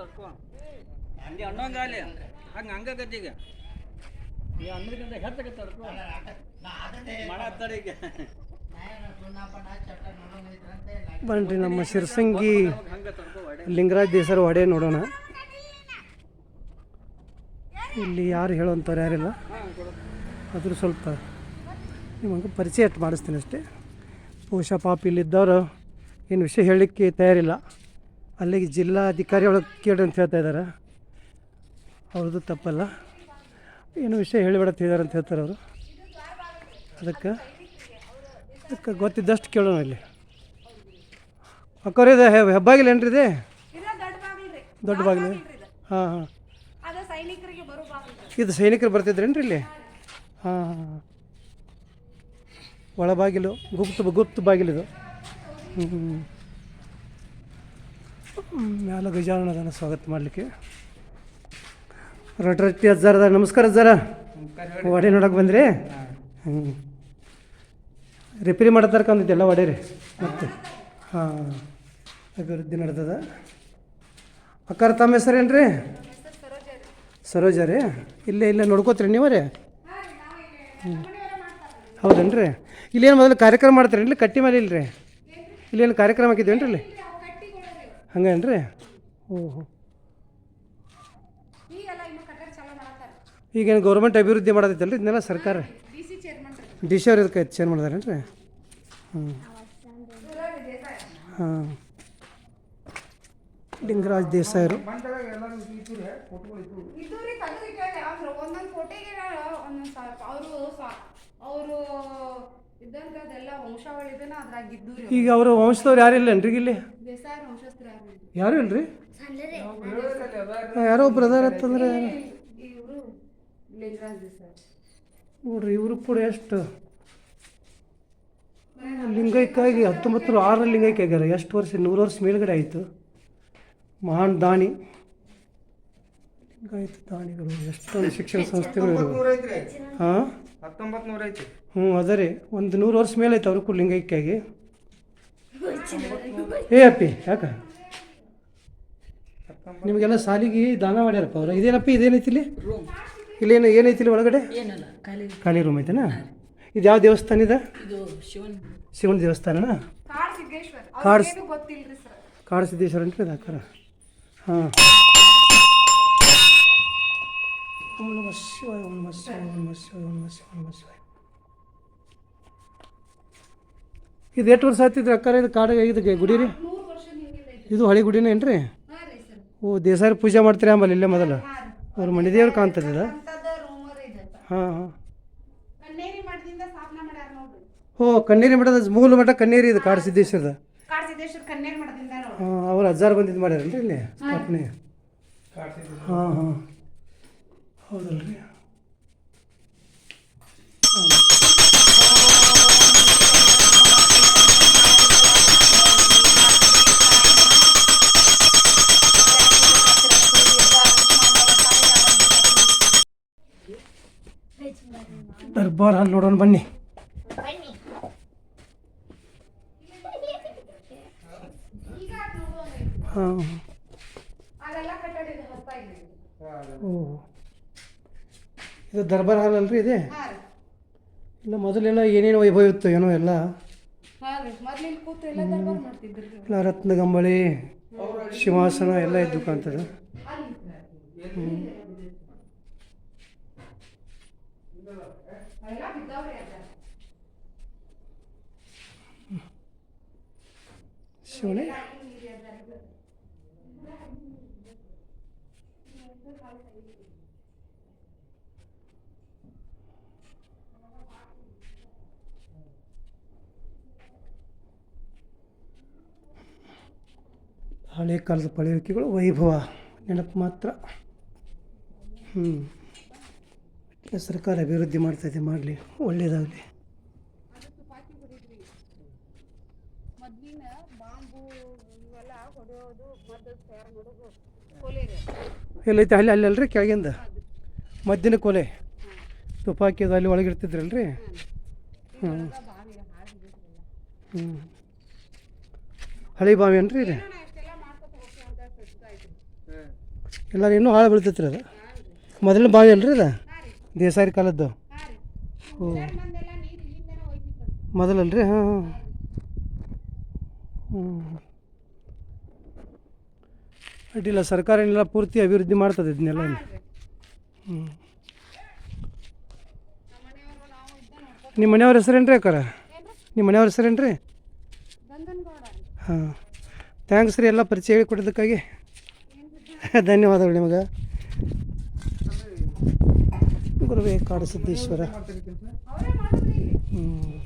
ತಡ್ಕೊ ಹಂಗೆ ಅನ್ನೋಂಗಾಲಿ ಹಂಗೆ. ಹಂಗಾಗತ್ತೆ ಈಗ ಈ ಅನ್ನೋದಕ್ಕಿಂತ ಹೆಚ್ಚಾಗತ್ತೆ ತಡ್ಕೊ ಮಾಡತ್ತಾರ ಈಗ ಬನ್ರಿ ನಮ್ಮ ಶಿರ್ಸಂಗಿ ಹಂಗೆ ಲಿಂಗರಾಜ್ ದೇಸರ ಹೊಡೆ ನೋಡೋಣ. ಇಲ್ಲಿ ಯಾರು ಹೇಳೋಂಥವ್ರು ಯಾರಿಲ್ಲ. ಅದ್ರ ಆದರೂ ಸ್ವಲ್ಪ ನಿಮಗೆ ಪರಿಚಯ ಮಾಡಿಸ್ತೀನಿ ಅಷ್ಟೇ. ಬಹುಶಃ ಪಾಪ ಇಲ್ಲಿದ್ದವರು ಏನು ವಿಷಯ ಹೇಳಲಿಕ್ಕೆ ತಯಾರಿಲ್ಲ. ಅಲ್ಲಿಗೆ ಜಿಲ್ಲಾಧಿಕಾರಿ ಒಳಗೆ ಕೇಳಿ ಅಂತ ಹೇಳ್ತಾ ಇದ್ದಾರೆ. ಅವ್ರದ್ದು ತಪ್ಪಲ್ಲ. ಏನು ವಿಷಯ ಹೇಳಿಬಿಡತ್ತಿದ್ದಾರೆ ಅಂತ ಹೇಳ್ತಾರೆ ಅವರು. ಅದಕ್ಕೆ ಅದಕ್ಕೆ ಗೊತ್ತಿದ್ದಷ್ಟು ಕೇಳೋಣ ಇಲ್ಲಿ. ಅಕ್ಕವ್ರೆ ಇದು ಹೆ- ಹೆಬ್ಬಾಗಿಲೇನ್ರಿ ಇದೆ? ದೊಡ್ಡ ಬಾಗಿಲು. ಹಾಂ ಹಾಂ. ಇದು ಸೈನಿಕರು ಬರ್ತಿದ್ರೇನ್ರಿ ಇಲ್ಲಿ? ಹಾಂ ಹಾಂ ಒಳಬಾಗಿಲು, ಗುಪ್ತ ಗುಪ್ತ ಬಾಗಿಲಿದು ಹ್ಞೂ ಮ್ಯಾಲ ಗಜಾನನ ಸ್ವಾಗತ ಮಾಡಲಿಕ್ಕೆ. ರೊಟ್ಟಿ ಅಜ್ಜಾರದ ನಮಸ್ಕಾರ ಅಜ್ಜಾರ ವಡೆ ನೋಡಕ್ಕೆ ಬಂದ್ರಿ? ಹ್ಞೂ ರಿಪೇರಿ ತರಕ ಕಂದಿದ್ದೆಲ್ಲ ವಡೆ ರೀ ಮತ್ತೆ. ಹಾಂ. ಅಭಿವೃದ್ಧಿ ನಡೆದದ. ಅಕ್ಕಾರ ತಮ್ಮ ಹೆಸರೇನು ರೀ ಸರೋಜ ರೀ. ಇಲ್ಲೇ ಇಲ್ಲೇ ನೋಡ್ಕೋತೀರಿ ನೀವು ರೀ? ಹೌದೇನು ರೀ ಇಲ್ಲೇನು ಮೊದಲು ಕಾರ್ಯಕ್ರಮ ಮಾಡ್ತೀರೇನು ಇಲ್ಲಿ ಕಟ್ಟಿ ಮೇಲೆ ರೀ ಇಲ್ಲೇನು ಕಾರ್ಯಕ್ರಮ ಹಾಕಿದ್ದೇನು ರೀ ಇಲ್ಲಿ? ಹಂಗೇನು ರೀ ಓಹೋ ಈಗೇನು ಗೌರ್ಮೆಂಟ್ ಅಭಿವೃದ್ಧಿ ಮಾಡತೈತಲ್ಲ ಇದನ್ನೆಲ್ಲ ಸರ್ಕಾರ? ಡಿ ಸಿ ಅವ್ರು ಇದಕ್ಕೆ ಚೇಂಜ್ ಮಾಡಿದಾರೇನು ರೀ ಹ್ಞೂ ಹಾಂ. ಲಿಂಗರಾಜ್ ದೇಸಾಯರು. ಇದು ರೀ ತೆಗೆದು ಕೇಳಿ ಅವ್ರು ಒಂದೊಂದು ಫೋಟೋಗೆ ಒಂದೊಂದು ಸಾವಿರ ಅವರು ಅವರು ಇದ್ದಂಥದ್ದೆಲ್ಲ ವಂಶಾವಳಿ ಇದನ್ನ ಅದ್ರಾಗ ಇದ್ದು ರೀ ಈಗ ಅವರು ವಂಶದವ್ರು ಯಾರು ಏನ್ರಿ ಇಲ್ಲಿ? ಯಾರು ಇಲ್ರಿ ಯಾರೋ ಒಬ್ರು ಅದಾರ ಅಂತಂದ್ರೆ ನೋಡ್ರಿ ಇವರು ಕೂಡ ಎಷ್ಟು ಲಿಂಗೈಕ್ಕಾಗಿ ಹತ್ತೊಂಬತ್ತು ನೂರ ಆರರಲ್ಲಿ ಲಿಂಗೈಕ್ಯ ಆಗ್ಯಾರ ಎಷ್ಟು ವರ್ಷ ನೂರು ವರ್ಷ ಮೇಲ್ಗಡೆ ಆಯಿತು. ಮಹಾನ್ ದಾನಿ ಲಿಂಗಾಯತ ದಾನಿಗಳು ಎಷ್ಟೊಂದು ಶಿಕ್ಷಣ ಸಂಸ್ಥೆಗಳು ಹಾಂ? ಹ್ಞೂ ಅದ ರೀ ಒಂದು ನೂರು ವರ್ಷ ಮೇಲೆ ಆಯ್ತು ಅವ್ರಿಗೂ ಕೂಡ ಲಿಂಗೈಕ್ಯಾಗಿ ಏ ಅಪ್ಪಿ ಯಾಕ? ನಿಮಗೆಲ್ಲ ಸಾಲಿಗೆ ದಾನ ಮಾಡ್ಯಾರಪ್ಪ ಅವ್ರು. ಇದೇನಪ್ಪ ಇದೇನೈತಿ ಇಲ್ಲಿ ಇಲ್ಲೇನು ಏನೈತಿ ಇಲ್ಲಿ ಒಳಗಡೆ? ಏನಲ್ಲ ಖಾಲಿ ಖಾಲಿ ರೂಮ್ ಐತೆನಾ? ಇದು ಯಾವ ದೇವಸ್ಥಾನ ಇದೆ? ಇದು ಶಿವನ್. ಶಿವನ ದೇವಸ್ಥಾನನಾ? ಕಾಡ್ ಸಿದ್ದೇಶ್ವರ್. ಕಾಡ್ ಸಿದ್ದೇಶ್ವರ ಅಂತ ಇದು ಹಾಕಾರ ಹಾಂ. ಓಂ ನಮಃ ಶಿವಾಯ ಓಂ ನಮಃ ಶಿವಾಯ ಓಂ ನಮಃ ಶಿವಾಯ ಓಂ ನಮಃ ಶಿವಾಯ ಓಂ ನಮಃ ಶಿವಾಯ. ಇದು ಎಷ್ಟು ವರ್ಷ ಆಯ್ತಿದ್ರಿ ಅಕ್ಕಾರ ಇದು ಕಾಡ ಇದು ಗುಡಿ ರೀ ಇದು. ಹಳೆ ಗುಡಿನೇ ಏನು ರೀ ಓ ದೇಸಾರಿ ಪೂಜೆ ಮಾಡ್ತೀರಿ ಆಮೇಲೆ ಇಲ್ಲೇ ಮೊದಲು? ಅವ್ರ ಮನೆ ದೇವ್ರು ಕಾಣ್ತದೆ ಇದು? ಅಂತದ ರೂಮರ್ ಇದೆ. ಹಾಂ ಹಾಂ. ಓ ಕಣ್ಣೀರಿ ಮಠದ ಮೂಲ ಮಠ ಕಣ್ಣೀರಿ ಇದು ಕಾಡು ಸಿದ್ದೇಶ್ವರದ? ಹಾಂ ಅವ್ರು ಅಜ್ಜಾರು ಬಂದಿದ್ದು ಮಾಡ್ಯಾರಲ್ರಿ ಇಲ್ಲಿ ಸ್ಥಾಪನೆ? ಹಾಂ ಹಾಂ. ಹೌದಲ್ರಿ. ದರ್ಬಾರ್ ಹಾಲ್ ನೋಡೋಣ, ಬನ್ನಿ. ಹಾಂ. ಓ. ಇದು ದರ್ಬಾರ್ ಹಾಲ್ ಅಲ್ರಿ ಇದೆ? ಇಲ್ಲ, ಮೊದಲೆಲ್ಲ ಏನೇನು ವೈಭವ ಇತ್ತು, ಏನೋ ಎಲ್ಲ? ಇಲ್ಲ, ರತ್ನಗಂಬಳಿ, ಸಿಂಹಾಸನ ಎಲ್ಲ ಇದ್ದು ಕಾಣ್ತದೆ. ಅವೆಲ್ಲ ಬಿದ್ದಾವ್ರಿ ಅದ ಶಿವನೇ ಹಳೆ ಕಾಲದ ಪಳೆಯುಳಿಕೆಗಳು ವೈಭವ ನೆನಪು ಮಾತ್ರ ಹ್ಞೂ ಸರ್ಕಾರ ಅಭಿವೃದ್ಧಿ ಮಾಡ್ತಾಯಿದೆ ಮಾಡಲಿ ಒಳ್ಳೆಯದಾಗಲಿ ಮೊದ್ಲಿನ ಬಾಂಬು ಇವೆಲ್ಲ ಹೊಡೆಯೋದು ಮದ್ದು ತಯಾರು ಮಾಡೋದು ಕೊಲೆ ಎಲ್ಲೈತೆ ಅಲ್ಲಿ ಅಲ್ಲಿ ಅಲ್ರಿ ಕೆಳಗಿಂದ? ಮದ್ದಿನ ಕೊಲೆ. ತುಪಾಕಿ ಅದು ಅಲ್ಲಿ ಒಳಗಿರ್ತಿದ್ರಲ್ರಿ ಹ್ಞೂ ಹ್ಞೂ ಹಳೆ ಬಾವಿ ಏನ್ರಿ ರೀ ಎಲ್ಲರೂ ಇನ್ನೂ ಹಾಳು ಬೀಳ್ತೈತ್ರಿ ಅದು? ಮೊದಲನೇ ಬಾವಿ ಅಲ್ರಿ ಅದು ದೇಸಾರಿ ಕಾಲದ್ದು? ಹ್ಞೂ ಮೊದಲಲ್ರಿ? ಹಾಂ ಹಾಂ. ಹ್ಞೂ ಅಡ್ಡಿಲ್ಲ ಸರ್ಕಾರ ಏನೆಲ್ಲ, ಪೂರ್ತಿ ಅಭಿವೃದ್ಧಿ ಮಾಡ್ತದೆ ಇದನ್ನೆಲ್ಲ. ಹ್ಞೂ ನಿಮ್ಮ ಮನೆಯವ್ರ ಹೆಸರೇನು ರೀ ಅಕ್ಕಾರ? ನಿಮ್ಮ ಮನೆಯವ್ರ ಹೆಸರೇನು ರೀ ಹಾಂ. ಥ್ಯಾಂಕ್ಸ್ ರೀ, ಎಲ್ಲ ಪರಿಚಯ ಹೇಳಿಕೊಟ್ಟಿದ್ದಕ್ಕಾಗಿ. ಧನ್ಯವಾದಗಳು ನಿಮಗೆ. ಗುರುವೇ ಕಾಡಸಿದ್ದೇಶ್ವರ ಸಿದ್ದೇಶ್ವರ. ಹ್ಞೂ